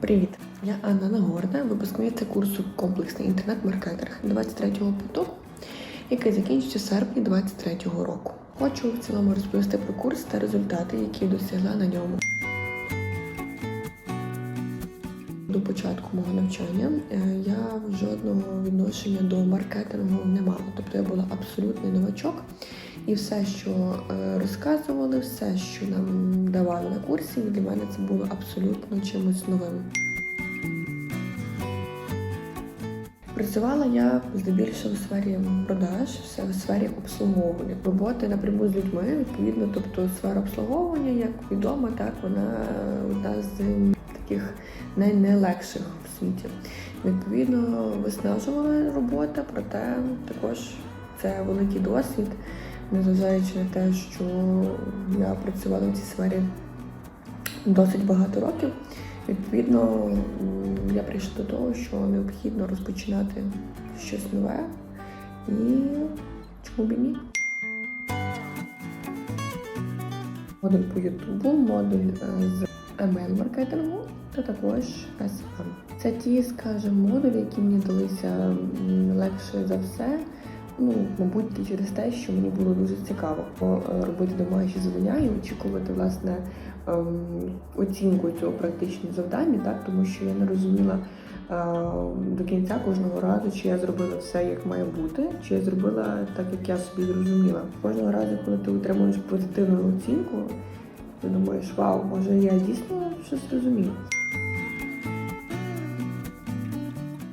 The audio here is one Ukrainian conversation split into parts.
Привіт! Я Анна Нагорна, випускниця курсу комплексний інтернет-маркетинг 23-го потоку, який закінчиться серпні 23-го року. Хочу в цілому розповісти про курс та результати, які досягла на ньому. До початку мого навчання е, я жодного відношення до маркетингу не мала. Тобто я була абсолютний новачок, і все, що е, розказували, все, що нам давали на курсі, для мене це було абсолютно чимось новим. Працювала я здебільшого в сфері продаж, все в сфері обслуговування. Роботи напряму з людьми, відповідно, тобто сфера обслуговування, як відомо, так вона одна з таких найлегших в світі. Відповідно, виснажувала робота, проте також це великий досвід, незважаючи на те, що я працювала в цій сфері досить багато років. Відповідно, я прийшла до того, що необхідно розпочинати щось нове і чому б і ні. Модуль по Ютубу, модуль е, з email-маркетингу та також SEO. Це ті, скажімо, модулі, які мені далися легше за все. Ну, мабуть, через те, що мені було дуже цікаво е, робити домашні завдання і очікувати власне ем, оцінку цього практичного завдання, так тому що я не розуміла е, до кінця кожного разу, чи я зробила все як має бути, чи я зробила так, як я собі зрозуміла. Кожного разу, коли ти отримуєш позитивну оцінку, ти думаєш, вау, може я дійсно щось зрозуміла.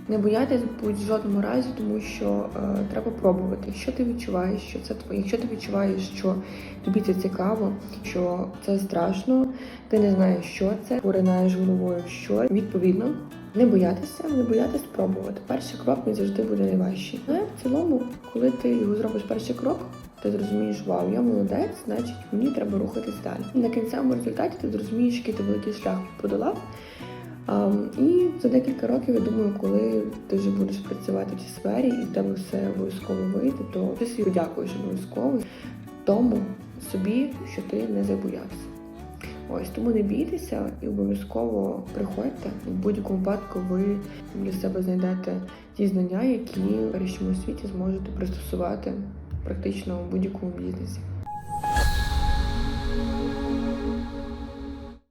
Не боятись будь в жодному разі, тому що е, треба пробувати. Якщо ти відчуваєш, що це твоє, якщо ти відчуваєш, що тобі це цікаво, що це страшно, ти не знаєш, що це, поринаєш головою, що відповідно. Не боятися, не боятися спробувати. Перший крок він завжди буде найважчий. Але в цілому, коли ти його зробиш перший крок, ти зрозумієш, вау, я молодець, значить мені треба рухатись далі. І на кінцевому результаті ти зрозумієш, який ти великий шлях подолав. Um, і за декілька років, я думаю, коли ти вже будеш працювати в цій сфері і в тебе все обов'язково вийде, то ти собі подякуєш обов'язково тому собі, що ти не забоявся. Ось тому не бійтеся і обов'язково приходьте. В будь-якому випадку ви для себе знайдете ті знання, які в першому світі зможете пристосувати практично у будь-якому бізнесі.